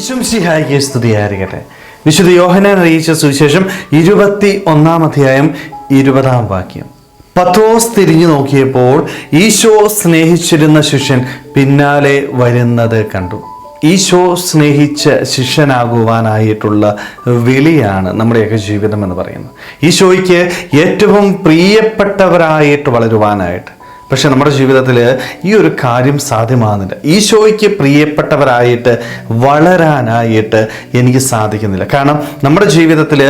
വിശംസിഹായിക്ക് സ്തുതിയായിരിക്കട്ടെ. വിശുദ്ധ യോഹനാൻ അറിയിച്ച സുവിശേഷം ഇരുപത്തി ഒന്നാം അധ്യായം ഇരുപതാം വാക്യം. പത്രോസ് തിരിഞ്ഞു നോക്കിയപ്പോൾ ഈശോ സ്നേഹിച്ചിരുന്ന ശിഷ്യൻ പിന്നാലെ വരുന്നത് കണ്ടു. ഈശോ സ്നേഹിച്ച ശിഷ്യനാകുവാനായിട്ടുള്ള വിളിയാണ് നമ്മുടെയൊക്കെ ജീവിതം എന്ന് പറയുന്നത്. ഈശോയ്ക്ക് ഏറ്റവും പ്രിയപ്പെട്ടവരായിട്ട് വളരുവാനായിട്ട് പക്ഷെ നമ്മുടെ ജീവിതത്തിൽ ഈ ഒരു കാര്യം സാധ്യമാകുന്നില്ല. ഈശോയ്ക്ക് പ്രിയപ്പെട്ടവരായിട്ട് വളരാനായിട്ട് എനിക്ക് സാധിക്കുന്നില്ല. കാരണം നമ്മുടെ ജീവിതത്തിൽ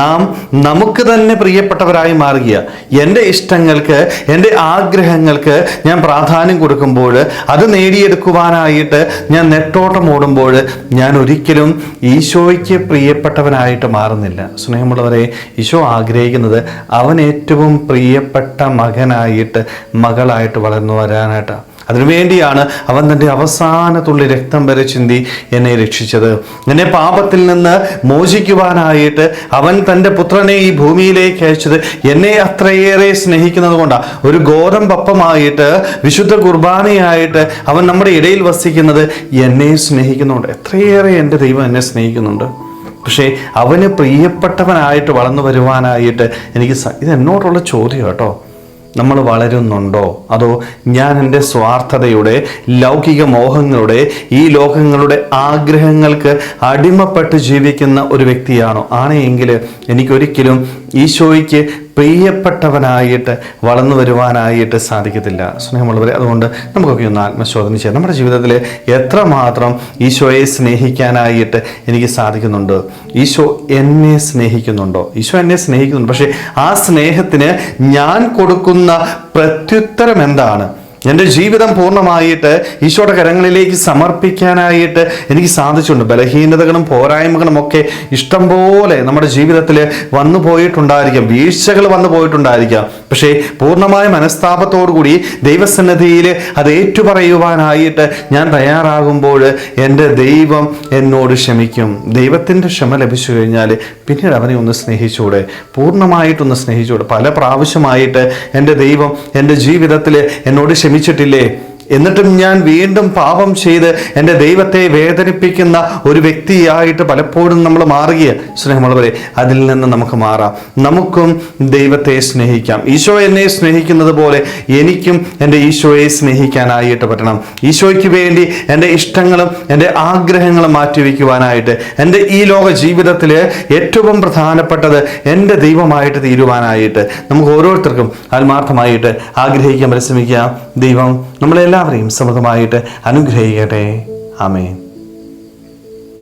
നാം നമുക്ക് തന്നെ പ്രിയപ്പെട്ടവരായി മാറുക എന്റെ ഇഷ്ടങ്ങൾക്ക് എന്റെ ആഗ്രഹങ്ങൾക്ക് ഞാൻ പ്രാധാന്യം കൊടുക്കുമ്പോൾ അത് നേടിയെടുക്കുവാനായിട്ട് ഞാൻ നെട്ടോട്ടം ഓടുമ്പോൾ ഞാൻ ഒരിക്കലും ഈശോയ്ക്ക് പ്രിയപ്പെട്ടവനായിട്ട് മാറുന്നില്ല. സ്നേഹമുള്ളവരെ ഈശോ ആഗ്രഹിക്കുന്നത് അവൻ ഏറ്റവും പ്രിയപ്പെട്ട മകനായിട്ട് മകളായിട്ട് വളർന്നു വരാനായിട്ട്. അതിനുവേണ്ടിയാണ് അവൻ തന്റെ അവസാനത്തുള്ളി രക്തം വരെ ചിന്തി എന്നെ രക്ഷിച്ചത്. എന്നെ പാപത്തിൽ നിന്ന് മോചിക്കുവാനായിട്ട് അവൻ തന്റെ പുത്രനെ ഈ ഭൂമിയിലേക്ക് അയച്ചത് എന്നെ അത്രയേറെ സ്നേഹിക്കുന്നത് കൊണ്ടാണ് ഒരു ഗോതമ്പപ്പമായിട്ട് വിശുദ്ധ കുർബാനയായിട്ട് അവൻ നമ്മുടെ ഇടയിൽ വസിക്കുന്നത് എന്നെ സ്നേഹിക്കുന്നുണ്ട്. എത്രയേറെ എന്റെ ദൈവം എന്നെ സ്നേഹിക്കുന്നുണ്ട്. പക്ഷേ അവന് പ്രിയപ്പെട്ടവനായിട്ട് വളർന്നു വരുവാനായിട്ട് എനിക്ക് ഇത് എന്നോടുള്ള ചോദ്യം കേട്ടോ. നമ്മൾ വളരുന്നുണ്ടോ? അതോ ഞാൻ എന്റെ സ്വാർത്ഥതയുടെ ലൗകിക മോഹങ്ങളുടെ ഈ ലോകങ്ങളുടെ ആഗ്രഹങ്ങൾക്ക് അടിമപ്പെട്ട് ജീവിക്കുന്ന ഒരു വ്യക്തിയാണോ? ആണെങ്കിൽ എനിക്കൊരിക്കലും ഈശോയ്ക്ക് പ്രിയപ്പെട്ടവനായിട്ട് വളർന്നു വരുവാനായിട്ട് സാധിക്കത്തില്ല സ്നേഹമുള്ളവരെ. അതുകൊണ്ട് നമുക്കൊക്കെ ഒന്ന് ആത്മശോധന ചെയ്യാം. നമ്മുടെ ജീവിതത്തിൽ എത്രമാത്രം ഈശോയെ സ്നേഹിക്കാനായിട്ട് എനിക്ക് സാധിക്കുന്നുണ്ട്? ഈശോ എന്നെ സ്നേഹിക്കുന്നുണ്ടോ? ഈശോ എന്നെ സ്നേഹിക്കുന്നുണ്ട്. പക്ഷേ ആ സ്നേഹത്തിന് ഞാൻ കൊടുക്കുന്ന പ്രത്യുത്തരം എന്താണ്? എന്റെ ജീവിതം പൂർണമായിട്ട് ഈശോയുടെ കരങ്ങളിലേക്ക് സമർപ്പിക്കാനായിട്ട് എനിക്ക് സാധിച്ചിട്ടുണ്ട്. ബലഹീനതകളും പോരായ്മകളും ഒക്കെ ഇഷ്ടം പോലെ നമ്മുടെ ജീവിതത്തിൽ വന്നു പോയിട്ടുണ്ടായിരിക്കാം. വീഴ്ചകൾ വന്നു പോയിട്ടുണ്ടായിരിക്കാം. പക്ഷേ പൂർണമായ മനസ്താപത്തോടു കൂടി ദൈവസന്നിധിയിൽ അത് ഏറ്റുപറയുവാനായിട്ട് ഞാൻ തയ്യാറാകുമ്പോൾ എന്റെ ദൈവം എന്നോട് ക്ഷമിക്കും. ദൈവത്തിന്റെ ക്ഷമ ലഭിച്ചു കഴിഞ്ഞാൽ പിന്നീട് അവനെ ഒന്ന് സ്നേഹിച്ചൂടെ. പൂർണമായിട്ടൊന്ന് സ്നേഹിച്ചൂടെ. പല പ്രാവശ്യമായിട്ട് എന്റെ ദൈവം എന്റെ ജീവിതത്തിൽ എന്നോട് ക്ഷമിച്ചിട്ടില്ലേ? എന്നിട്ടും ഞാൻ വീണ്ടും പാപം ചെയ്ത് എന്റെ ദൈവത്തെ വേദനിപ്പിക്കുന്ന ഒരു വ്യക്തിയായിട്ട് പലപ്പോഴും നമ്മൾ മാറുക സ്നേഹമുള്ളവരെ അതിൽ നിന്ന് നമുക്ക് മാറാം. നമുക്കും ദൈവത്തെ സ്നേഹിക്കാം. ഈശോ എന്നെ സ്നേഹിക്കുന്നത് പോലെ എനിക്കും എന്റെ ഈശോയെ സ്നേഹിക്കാനായിട്ട് പറ്റണം. ഈശോയ്ക്ക് വേണ്ടി എന്റെ ഇഷ്ടങ്ങളും എന്റെ ആഗ്രഹങ്ങളും മാറ്റിവെക്കുവാനായിട്ട് എന്റെ ഈ ലോക ജീവിതത്തിൽ ഏറ്റവും പ്രധാനപ്പെട്ടത് എന്റെ ദൈവമായിട്ട് തീരുവാനായിട്ട് നമുക്ക് ഓരോരുത്തർക്കും ആത്മാർത്ഥമായിട്ട് ആഗ്രഹിക്കാൻ പരിശ്രമിക്കുക ദൈവം നമ്മളെല്ലാവരെയും സമൃദ്ധമായിട്ട് അനുഗ്രഹിക്കട്ടെ. ആമേൻ.